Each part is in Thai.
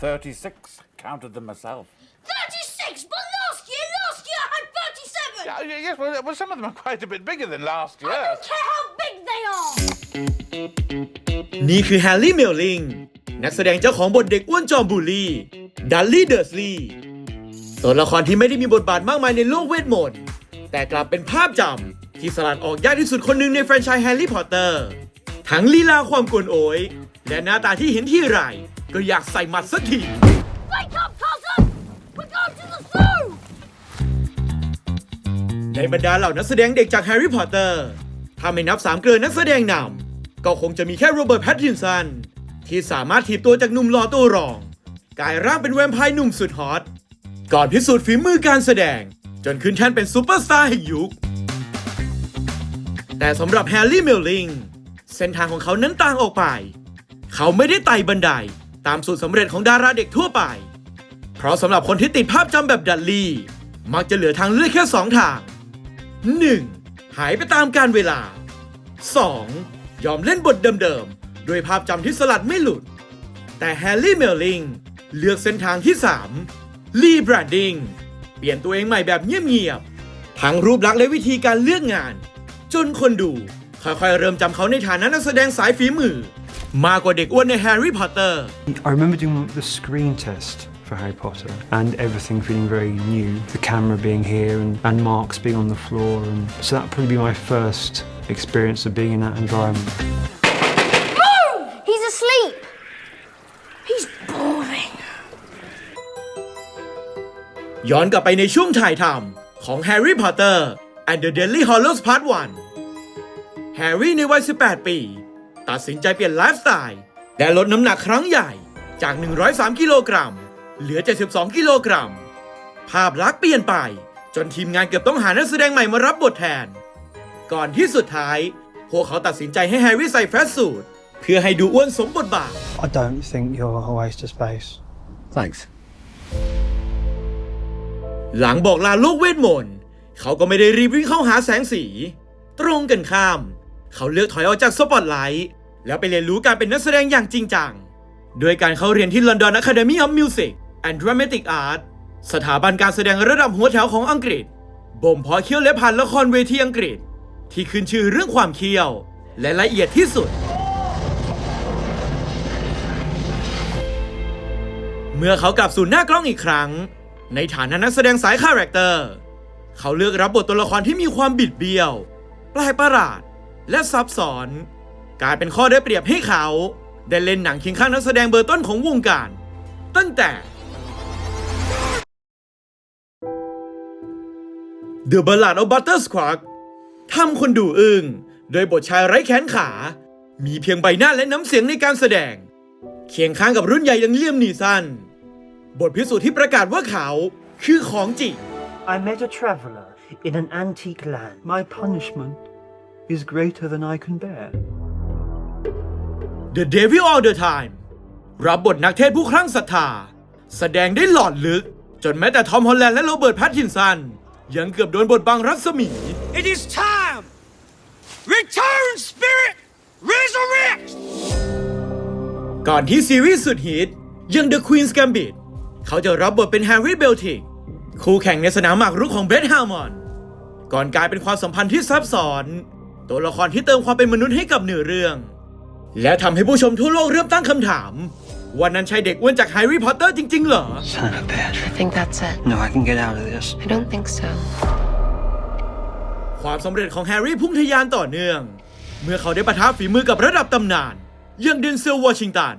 36. Counted them myself. 36! But last year, last year I had 37! Yeah, y- yes, well, well, some of them are quite a bit bigger than last I year. don't care how big they are! นี่คือแฮร์รี่เมลลิง นักแสดงเจ้าของบทเด็กอ้วนจอมบูลลี่ ดัลลี่เดอร์สลีย์ตัวละครที่ไม่ได้มีบทบาทมากมายในโลกเวทมนต์ แต่กลับเป็นภาพจำที่สลัดออกยากที่สุดคนหนึ่งในแฟรนไชส์แฮร์รี่พอตเตอร์ ทั้งลีลาความกวนโอย และหน้าตาที่เห็นที่ไร ก็อยากใส่หมัดสักที Wake up, cousin! We're going to the zoo! ในบรรดาเหล่านักแสดงเด็กจากแฮร์รี่พอตเตอร์ ถ้าไม่นับสามเกลือนักแสดงนำ ก็คงจะมีแค่โรเบิร์ตแพตตินสัน ที่สามารถถีบตัวจากหนุ่มหล่อตัวรอง กลายร่างเป็นแวมไพร์หนุ่มสุดฮอต ก่อนพิสูจน์ฝีมือการแสดง จนขึ้นแท่นเป็นซูเปอร์สตาร์แห่งยุค แต่สำหรับแฮร์รี่เมลลิง เส้นทางของเขานั้นต่างออกไป เขาไม่ได้ไต่บันได ตามสูตรสำเร็จของดาราเด็กทั่วไป เพราะสำหรับคนที่ติดภาพจำแบบดัลลี่ มักจะเหลือทางเลือกแค่สองทาง 1. หายไปตามการเวลา 2. ยอมเล่นบทเดิมๆด้วยภาพจำที่สลัดไม่หลุด แต่แฮร์รี่เมลลิงเลือกเส้นทางที่ 3. รีแบรนดิ้งเปลี่ยนตัวเองใหม่แบบเงียบๆทั้งรูปลักษณ์และวิธีการเลือกงาน จนคนดูค่อยๆเริ่มจำเขาในฐานะนักแสดงสายฝีมือ มากกว่าเด็กอ้วนในแฮร์รี่พอตเตอร์ I remember doing the screen test for Harry Potter and everything feeling very new. The camera being here and, and Mark's being on the floor. And so that would probably be my first experience of being in that environment. Move! He's asleep! He's boring. ย้อนกลับไปในช่วงถ่ายทำของ Harry Potter and the Deadly Hallows Part 1 แฮร์รี่ในวัย 18 ปี ตัดสินใจเปลี่ยนไลฟ์สไตล์และลดน้ำหนักครั้งใหญ่จาก 103 กิโลกรัม เหลือ 72 กิโลกรัม ภาพลักษณ์เปลี่ยนไป จนทีมงานเกือบต้องหานักแสดงใหม่มารับบทแทน ก่อนที่สุดท้าย พวกเขาตัดสินใจให้แฮร์รี่ใส่แฟตสูทเพื่อให้ดูอ้วนสมบทบาท I don't think you're a waste of space. Thanks. หลังบอกลาโลกเวทมนต์ เขาก็ไม่ได้รีบวิ่งเข้าหาแสงสี ตรงกันข้าม เขาเลือกถอยออกจากสปอตไลท์ แล้วไปเรียนรู้การเป็นนักแสดงอย่างจริงจังด้วยการเข้าเรียนที่ London Academy of Music and Dramatic Art สถาบันการแสดงระดับหัวแถวของอังกฤษ บ่มเพาะเขี้ยวและผ่านละครเวทีอังกฤษ ที่ขึ้นชื่อเรื่องความเขี้ยว และละเอียดที่สุด เมื่อเขากลับสู่หน้ากล้องอีกครั้ง ในฐานะนักแสดงสายคาแรคเตอร์ เขาเลือกรับบทตัวละครที่มีความบิดเบี้ยว แปลกประหลาด และซับซ้อน กลายเป็นข้อได้เปรียบให้เขา ได้เล่นหนังเคียงข้างนักแสดงเบอร์ต้นของวงการ ตั้งแต่ The Ballad of Buttersquark ทำคนดูอึ้งโดยบทชายไร้แขนขา มีเพียงใบหน้าและน้ำเสียงในการแสดง เคียงข้างกับรุ่นใหญ่อยังเลี่ยมนีสันบทพิสูจน์ที่ประกาศว่าเขาคือของจริง I met a traveler in an antique land. My punishment is greater than I can bear. The Devil All the Time รับบทนักเทศผู้คลั่งศรัทธา แสดงได้หลอดลึก จนแม้แต่ทอมฮอลแลนด์และโรเบิร์ตแพตตินสัน ยังเกือบโดนบทบังรัศมี It is time! Return, spirit! Resurrect! ก่อนที่ซีรีส์สุดฮิตอยัง The Queen's Gambit เขาจะรับบทเป็นแฮร์รี่เบลติกคู่แข่งในสนามหมากรุกของเบธฮามอนก่อนกลายเป็นความสัมพันธ์ที่ซับซ้อน ตัวละครที่เติมความเป็นมนุษย์ให้กับเนื้อเรื่อง และทำให้ผู้ชมทั่วโลกเริ่มตั้งคำถามว่านั้นใช่เด็กอ้วนจากแฮร์รี่พอตเตอร์จริง ๆ เหรอ Son of a bitch. I think that's it. No, I can get out of this. I don't think so. ความสำเร็จของแฮร์รี่พุ่งทะยานต่อเนื่อง เมื่อเขาได้ปะทะฝีมือกับระดับตำนานอย่างเดนเซลวอชิงตัน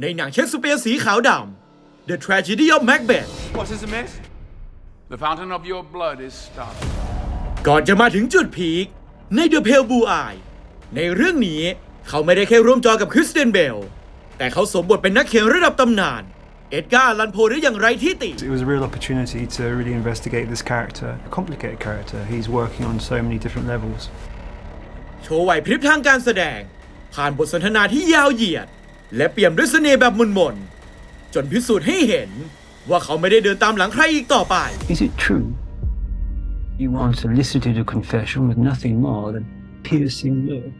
ในหนังเชคสเปียร์สีขาวดำ The Tragedy of Macbeth What is amiss? The fountain of your blood is stopped. ก่อนจะมาถึงจุดพีคใน The Pale Blue Eye ในเรื่องนี้ เขาไม่ได้แค่ร่วมจอกับคริสเตนเบล แต่เขาสวมบทเป็นนักเขียนระดับตำนาน เอ็ดการ์ลันโพได้อย่างไรที่ติ It was a real opportunity to really investigate this character, a complicated character. He's working on so many different levels. โชว์ไหวพริบทางการแสดง ผ่านบทสนทนาที่ยาวเหยียด และเปี่ยมด้วยเสน่ห์แบบมนๆจนพิสูจน์ให้เห็น ว่าเขาไม่ได้เดินตามหลังใครอีกต่อไป Is it true? You once elicited a confession with nothing more than piercing look.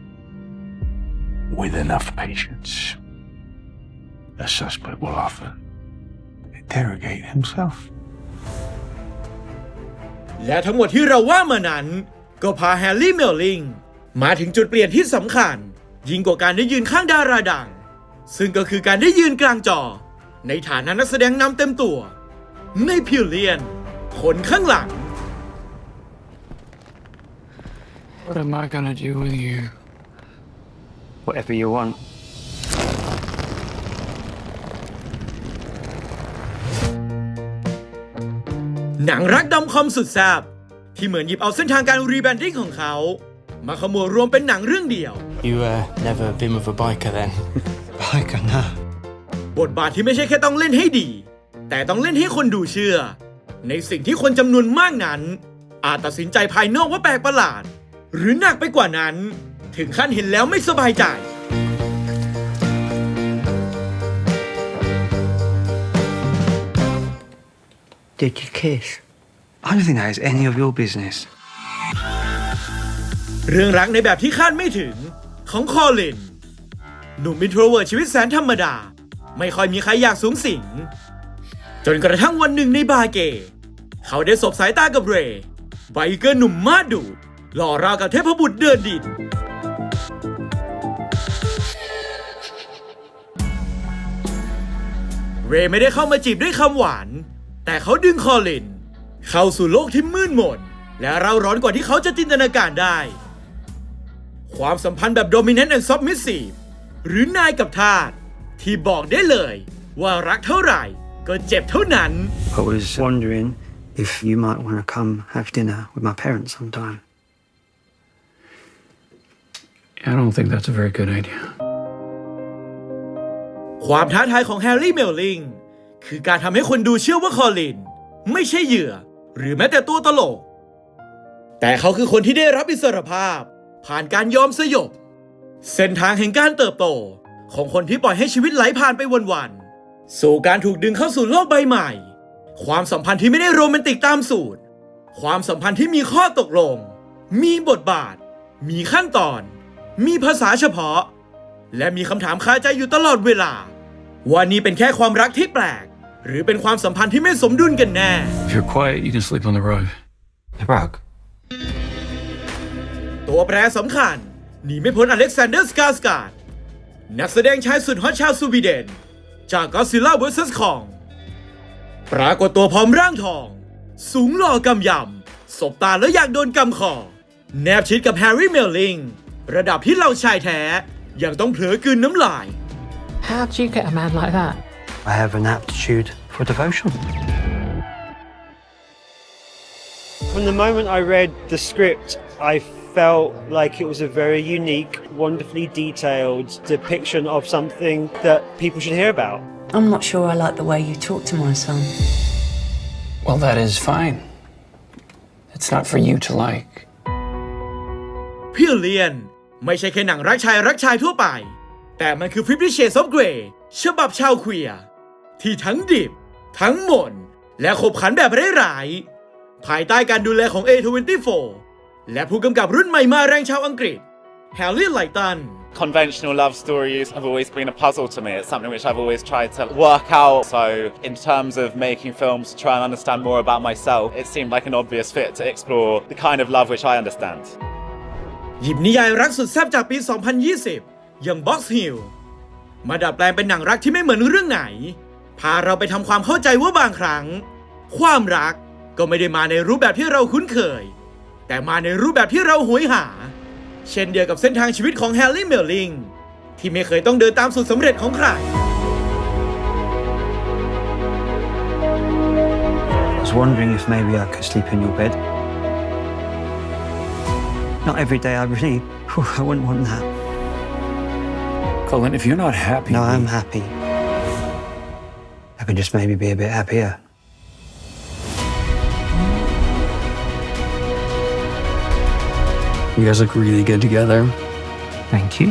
With enough patience, a suspect will often interrogate himself. และทั้งหมดที่เราว่ามานั้น ก็พาแฮร์รี่เมลลิงมาถึงจุดเปลี่ยนที่สำคัญ ยิ่งกว่าการได้ยืนข้างดาราดัง ซึ่งก็คือการได้ยืนกลางจอ ในฐานะนักแสดงนำเต็มตัว ในพิวเลียน คนข้างหลัง What am I gonna do with you? Whatever you want. หนังรักดอมคอมสุดแซ่บที่เหมือนหยิบเอาเส้นทางการรีแบรนดิ้งของเขา มาขมวดรวมเป็นหนังเรื่องเดียว You uh, never been with a biker then? Biker, nah. บทบาทที่ไม่ใช่แค่ต้องเล่นให้ดี แต่ต้องเล่นให้คนดูเชื่อ ในสิ่งที่คนจำนวนมากนั้น อาจตัดสินใจภายนอกว่าแปลกประหลาด หรือหนักไปกว่านั้น ถึงขั้นเห็นแล้วไม่สบายใจ Did you kiss? I don't think that is any of your business. เรื่องรักในแบบที่คาดไม่ถึงของคอลิน หนุ่มอินโทรเวิร์ตชีวิตแสนธรรมดา ไม่ค่อยมีใครอยากสูงสิง จนกระทั่งวันหนึ่งในบาร์เกย์เขาได้สบสายตากับเรย์ไบเกอร์หนุ่มมาดดุหล่อราวกับเทพบุตรเดินดิน เรย์ไม่ได้เข้ามาจีบด้วยคำหวาน แต่เขาดึงคอลิน เข้าสู่โลกที่มืดมนและเราร้อนกว่าที่เขาจะจินตนาการได้ ความสัมพันธ์แบบ dominant and submissive หรือนายกับทาสที่บอกได้เลย ว่ารักเท่าไหร่ ก็เจ็บเท่านั้น I was wondering if you might want to come have dinner with my parents sometime. I don't think that's a very good idea. ความท้าทายของแฮร์รี่เมลลิงคือการทำให้คนดูเชื่อว่าคอลิน ไม่ใช่เหยื่อ หรือแม้แต่ตัวตลก แต่เขาคือคนที่ได้รับอิสรภาพ ผ่านการยอมสยบ เส้นทางแห่งการเติบโต ของคนที่ปล่อยให้ชีวิตไหลผ่านไปวันๆสู่การถูกดึงเข้าสู่โลกใบใหม่ ความสัมพันธ์ที่ไม่ได้โรแมนติกตามสูตร ความสัมพันธ์ที่มีข้อตกลง มีบทบาท มีขั้นตอน มีภาษาเฉพาะ และมีคำถามคาใจอยู่ตลอดเวลา ว่านี่เป็นแค่ความรักที่แปลก หรือเป็นความสัมพันธ์ที่ไม่สมดุลกันแน่ If you're quiet, you can sleep on the rug. The rug. ตัวแปรสำคัญหนีไม่พ้นอเล็กซานเดอร์สกาสการ์ดนักแสดงชายสุดฮอตชาวสวีเดน จากก็ซิล่า vs คอง ปรากฏตัวพร้อมร่างทอง สูงหล่อกำยำ สบตาแล้วอยากโดนกำคอ แนบชิดกับแฮร์รี่เมลลิง ระดับที่เราชายแท้ ยังต้องเผลอกลืนน้ำลาย How do you get a man like that? I have an aptitude for devotion. From the moment I read the script, I felt like it was a very unique, wonderfully detailed depiction of something that people should hear about. I'm not sure I like the way you talk to my son. Well, that is fine. It's not for you to like. เพียวเลียน ไม่ใช่แค่หนังรักชายรักชายทั่วไป แต่มันคือ Fifty Shades of Grey ฉบับชาวเคลียร์ที่ทั้งดิบ ทั้งหม่น และขบขันแบบร้ายๆภายใต้การดูแลของ A24 และผู้กำกับรุ่นใหม่มาแรงชาวอังกฤษแฮร์รี่ไลตัน Conventional love stories have always been a puzzle to me. It's something which I've always tried to work out. So, in terms of making films to try and understand more about myself, it seemed like an obvious fit to explore the kind of love which I understand. หยิบนิยายรักสุดแซ่บจากปี 2020 อย่าง Box Hill มาดัดแปลงเป็นหนังรักที่ไม่เหมือนเรื่องไหน พาเราไปทำความเข้าใจว่าบางครั้ง ความรักก็ไม่ได้มาในรูปแบบที่เราคุ้นเคย แต่มาในรูปแบบที่เราหวยหา เช่นเดียวกับเส้นทางชีวิตของแฮร์รี่เมลลิงที่ไม่เคยต้องเดินตามสูตรสำเร็จของใคร I was wondering if maybe I could sleep in your bed. Not every day, I really. I wouldn't want that. Colin, if you're not happy. No, I'm happy. I could just maybe be a bit happier. You guys look really good together. Thank you.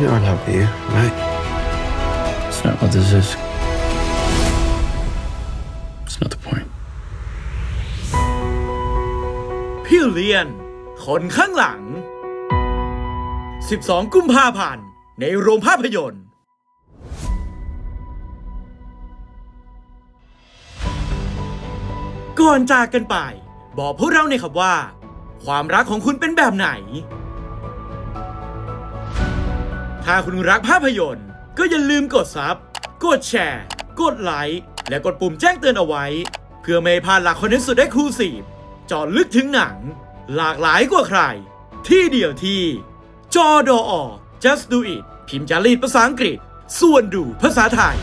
You're unhappy, right? It's not what this is. พิวเลียน คนข้างหลัง 12 กุมภาพันธ์ในโรงภาพยนตร์ ก่อนจากกันไป บอกพวกเราหน่อยครับว่า ความรักของคุณเป็นแบบไหน ถ้าคุณรักภาพยนตร์ ก็อย่าลืมกดซับ กดแชร์ กดไลค์ และกดปุ่มแจ้งเตือนเอาไว้ เพื่อไม่ให้พลาดหลักคอนเทนต์สุดได้คูสีเจอลึกถึงหนัง หลากหลายกว่าใคร ที่เดียวที่ จอดอ just do it พิมพ์จารีตภาษาอังกฤษ ส่วนดูภาษาไทย